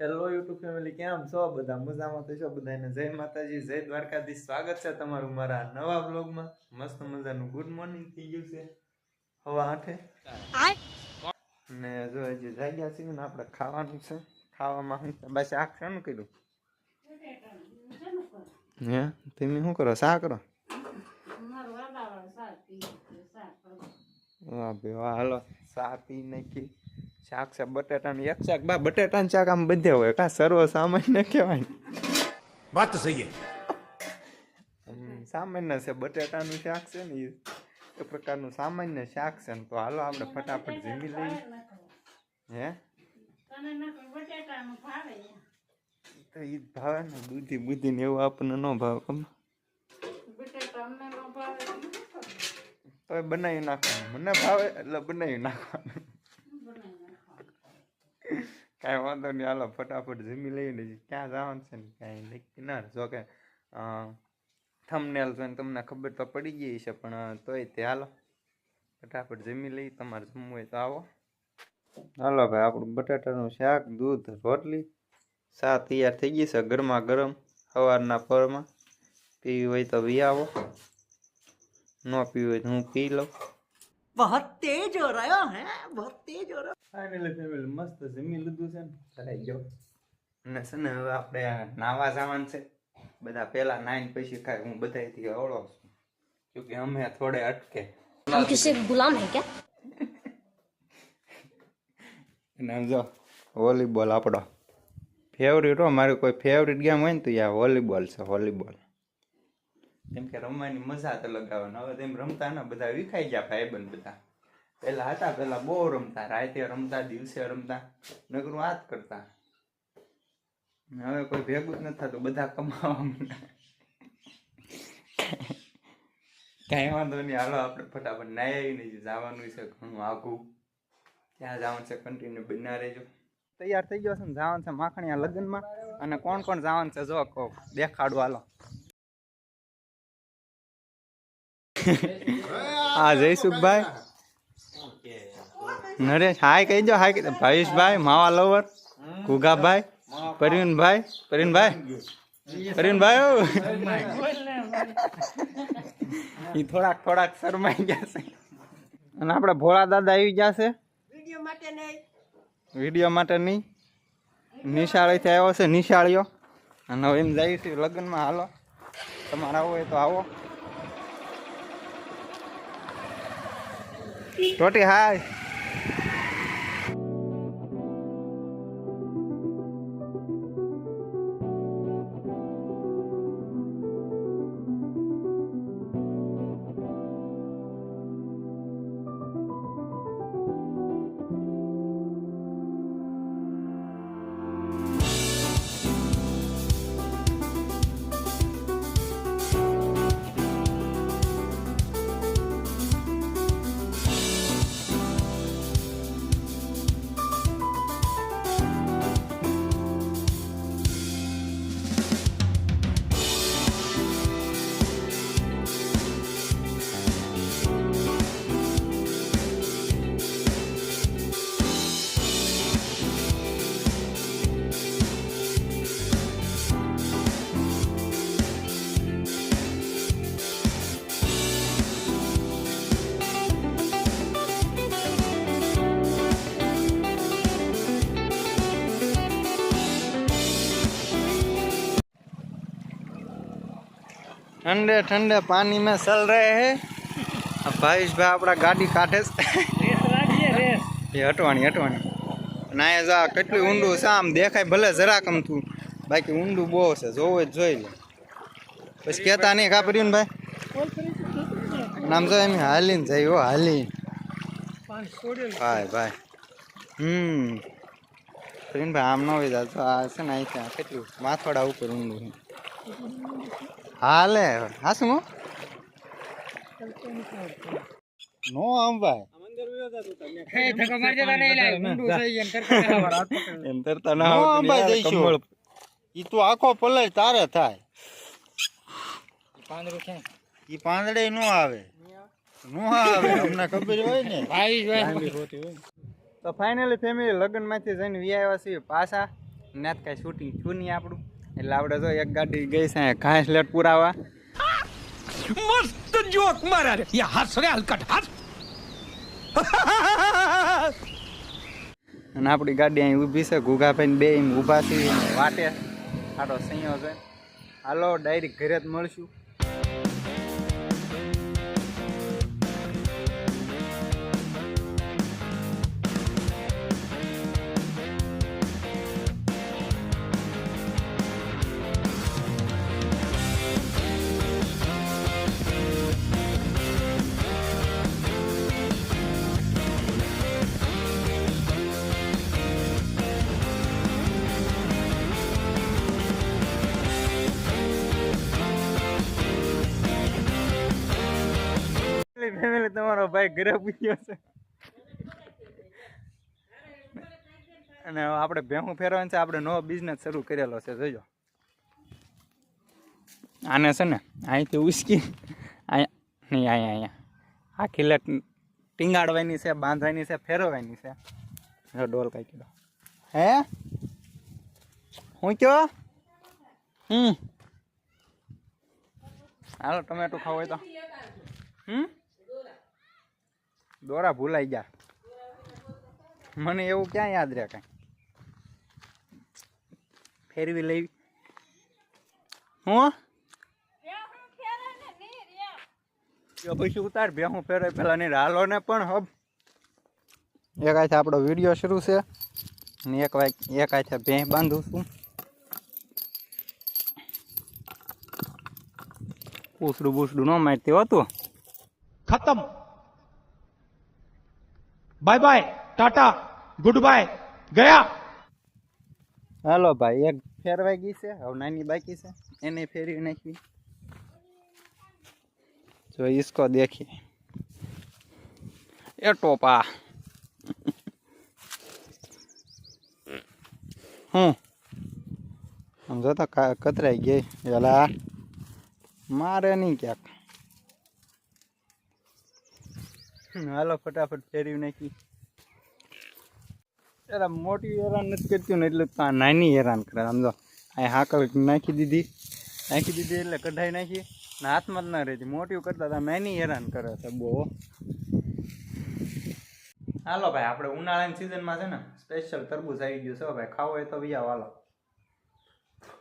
Hello YouTube family કેમ છો? બધા મજામાં તો છો? બધાને જય માતાજી જય દ્વારકાધીશ. સ્વાગત છે તમારું મારા નવા બ્લોગમાં મસ્ત મજાનું ગુડ મોર્નિંગ થઈ ગયું છે. હવા આઠે ને જો હજી જાગ્યા છે ને આપણે ખાવાનું છે. ખાવામાં છે? બસ શાક શાનું કર્યું? હે? તમે શું કરો? શા કરો? વાહ ભાઈ વાહ હાલો. શા પી નાખી. શાક છે બટેટાનું એક શાક. બા બટેટાનું શાક આમ બધે હોય. કા સર્વ સામાન્ય કહેવાય. વાત સહી સામાન્ય છે. બટેટાનું શાક છે ને એ પ્રકારનું સામાન્ય શાક છે ને તો હાલો આપણે ફટાફટ જીમી લઈએ. હે? તો એ ભાવે ને દૂધી બુધી ને એવું આપણને ન ભાવે તો બનાવી નાખવાનું. મને ભાવે એટલે બનાવી નાખવાનું. કાંઈ વાંધો નહીં, હાલો, ફટાફટ જમી લઈએ ને ક્યાં જવાનું છે ને કાંઈ નક્કી ના જો કે થમનેલ જોઈને તમને ખબર તો પડી ગઈ છે પણ તોય તે હાલો, ફટાફટ જમી લઈ, તમારે જમવું હોય તો આવો. હાલો ભાઈ, આપણું બટાટાનું શાક, દૂધ, રોટલી, ચા તૈયાર થઈ ગઈ છે ગરમા ગરમ, સવારના પરમાં. પીવી હોય તો વી આવો. ન પીવી હોય તો હું પી લઉં. बहुत तेज हो रहा है बहुत तेज हो रहा ફાઇનલી ફેમિલી મસ્ત જમી લીધું છે ને ચલાઈ ગયો અને છે ને હવે આપણે નાવા જવાનું છે બધા પહેલા નાઈન પછી ખાય હું બધાથી અવળો છું ક્યોંકि અમે થોડે અટકે हम किसी गुलाम है क्या અને આમ જો વોલીબોલ આપણો ફેવરિટ હો મારી કોઈ ફેવરિટ ગેમ હોય ને તો યા વોલીબોલ છે વોલીબોલ કેમ કે રમવાની મજા તો લગાવવાનો હવે તેમ રમતા ને બધા વિખાઈ ગયા ભાઈબંધ બધા. પહેલા હતા, પહેલા બહુ રમતા, રાતે રમતા, દિવસે રમતા, નકરું આ કરતા. હવે કોઈ ભેગું જ નથી થતું, બધા કમાવા. કાંઈ વાંધો નહીં, હાલો આપણે ફટાફટ નાઈ નહીં જવાનું છે ઘણું આઘું ત્યાં જવાનું છે કન્ટિન્યુ બના રહેજો. તૈયાર થઈ ગયો છે ને, જવાનું છે માખણીયા લગ્નમાં. અને કોણ કોણ જવાનું છે, જો કહો, દેખાડો હાલો. હા જયસુખભાઈ નરેશ હાય કહી દો હાય ભાવેશભાઈ માવા લવર ઘુઘાભાઈ પરવીનભાઈ પરવીનભાઈ. પરવીનભાઈ એ થોડાક થોડાક શરમાઈ ગયા છે. અને આપણે ભોળા દાદા આવી ગયા છે. વીડિયો માટે નહીં. નિશાળેથી આવ્યો છે નિશાળીઓ અને હવે એમ જાય છે લગ્નમાં હાલો. તમારે આવો હોય તો આવો. ટોટી હાય. ठंडे ठंडे पानी में चल रहे हैं। अब भाई भाई अपना गाड़ी काटे हटवाणी हटवाणी ना जा कटली ऊँडू साम देखाय भले जरा कम तू बाकी ऊँडू बो से जो जो बस कहता नहीं का प्रियन भाई नाम जो एम हाली जाइ हाली भाई भाई हम्म प्रियन भाई आम ना जा आ से ना कटली माथवाड़ा ऊपर ऊँडू હાલે. હા શું? નો આમ ભાઈ. એમ તરતા ના ને ઈ તું આખો પલય તારે થાય. ઈ પાંદડે નો. આવે. નો આવે ખબર હોય ને. તો ફાઇનલી ફેમિલી લગ્નમાંથી જઈને વી આવ્યા છીએ પાછા. નાત કાંઈ શૂટિંગ થયું નહીં આપણું. એટલે આપણે તો એક ગાડી ગઈ છે ઘાસ લેટ પુરાવા. મસ્ત જોક મારા રે. યા હસ રે હલકટ હસ અને આપણી ગાડી અહીં ઊભી છે ગુગાભાઈ બે એમ ઊભા થઈ વાટે. આટો સંયો છે. હાલો ડાયરેક્ટ ઘરે જ મળશું. તમારો ભાઈ ઘરે પૂછ્યો છે. અને આપણે ભેહું ફેરવાનું છે, આપણે નવો બિઝનેસ શરૂ કરેલો છે, જોજો. આને છે ને, અહીંથી ઉસકી અહીંયા નહીં અહીંયા અહીંયા. આ ખીલેટ ટીંગાડવાની છે, બાંધવાની છે, ફેરવવાની છે. ડોલ કઈ કીધો હે? હું કયો? હમ. હાલો, ટમેટું ખાવું હોય તો. હમ? દોરા ભૂલાઈ ગયા. મને એવું ક્યાં યાદ રહે કાંઈ? ફેરવી લેવી. હું? પછી ઉતાર બે હું ફેરાય પેલા નહીં હાલો ને પણ હબ. એક હાથે આપણો વીડિયો શરૂ છે, ને એક વાય એક હાથે ભેં બાંધું છું. પૂછડું બૂસડું ન મારતી હતું ખતમ. bye bye tata good bye गया હાલો ભાઈ એક ફેરવાઈ ગઈ છે હવે નાની બાકી છે એને ફેરવી નાખવી જો ઈસકો દેખી એ ટોપા હું આમ જોતા કા- કતરાઈ ગઈ એલા મારે નહીં ક્યાંક હાલો, ફટાફટ ફેરવી નાખી. અરે મોટી હેરાન નથી કરતી ને એટલે આ નાની હેરાન કરે. આમ જો, આ હાકલ નાખી દીધી. નાખી દીધી એટલે કઢાઈ નાખી. ને હાથમાં જ ના રહેતી. મોટી કરતા હતા નાની હેરાન કરે છે બહુ હાલો ભાઈ, આપણે ઉનાળાની સિઝનમાં છે ને સ્પેશિયલ તરબૂચ આવી ગયું છે ભાઈ. ખાવો હોય તો વિયા હાલો.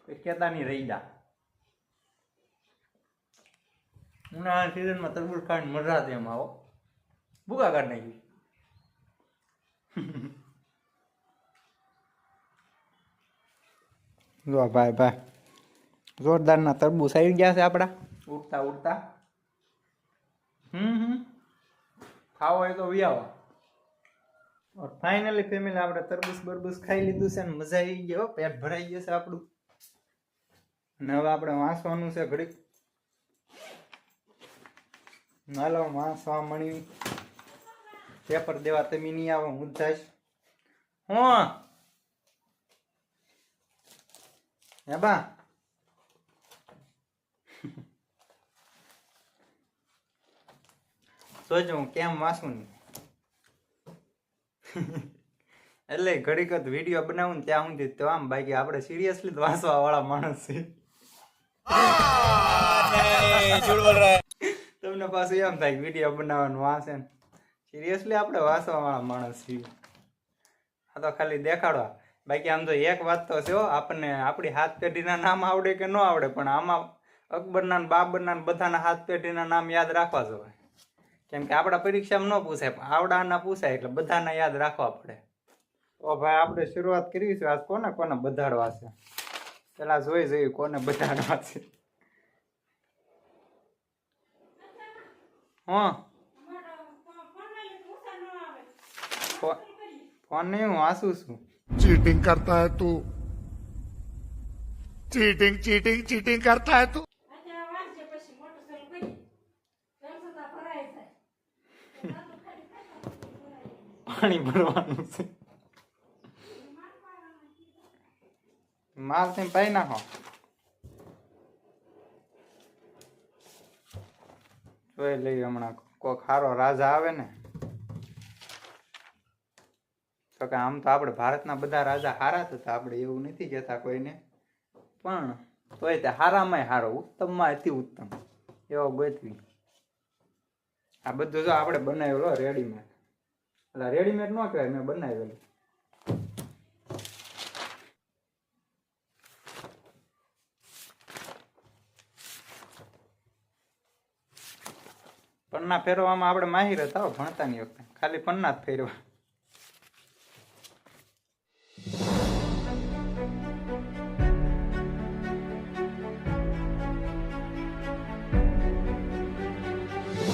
કોઈ કહેતા નહીં રહી જા ઉનાળાની સિઝનમાં તરબૂચ ખાવાની મજા જ એમ આવો ભૂકા કાઢ નાખી જો ભાઈ ભાઈ. જોરદારના તરબૂચ આવી ગયા છે આપણા. ઉડતા ઉડતા. હમ હમ. ખાવો હોય તો વિયાવો. ફાઇનલી ફેમિલી આપણે તરબૂચ બરબૂચ ખાઈ લીધું છે ને મજા આવી ગયો પેટ ભરાઈ ગયું છે આપણું. અને હવે આપણે વાંસવાનું છે ઘડીક. હાલો વાંસવા મળી પેપર દેવા તમે નહીં આવો હું થાય હું. હે બા. સોજો હું કેમ વાંચું એટલે ઘડીક જ વીડિયો બનાવું ને ત્યાં સુધી તો આમ બાકી આપણે સિરિયસલી વાંચવા વાળા માણસ છે તમને પાછું એમ થાય વીડિયો બનાવવાનું વાંચે ને. સિરિયસલી આપણે વાંચવા વાળા માણસ છીએ. આ તો ખાલી દેખાડવા. બાકી આમ તો એક વાત તો છે આપણને આપણી હાથ પેઢીના નામ આવડે કે ન આવડે, પણ આમાં અકબરના બાબરના બધાના હાથ પેઢીના નામ યાદ રાખવા જોઈએ. કેમ કે આપણા પરીક્ષામાં ન પૂછાય, પણ આવડાના પૂછાય એટલે બધાના યાદ રાખવા પડે. તો ભાઈ, આપણે શરૂઆત કરવી છે, આજ કોને કોને બધાડવા છે? પેલા જોઈ જોઈ કોને બધાડવા છે. હા. ફોન નહીં હું આસુ છું. ચીટિંગ કરતા હે તું. ચીટિંગ ચીટિંગ ચીટિંગ કરતા હે તું. પાણી ભરવાનું છે. માલ તેમ પાઈ નાખો. જોઈ લઈ હમણાં કોક સારો રાજા આવે ને. તો કે આમ તો આપણે ભારતના બધા રાજા હારા હતા, આપણે એવું નથી કહેતા કોઈને. પણ તોય તે હારામાંય હારો, ઉત્તમમાં અતિ ઉત્તમ, એવો ગોતવી. આ બધું જો આપણે બનાવેલો રેડીમેડ એટલે રેડીમેડ ન કહેવાય, મેં બનાવેલું. પન્ના ફેરવામાં આપણે માહિર હતા ભણતાની વખતે. ખાલી પન્ના જ ફેરવા.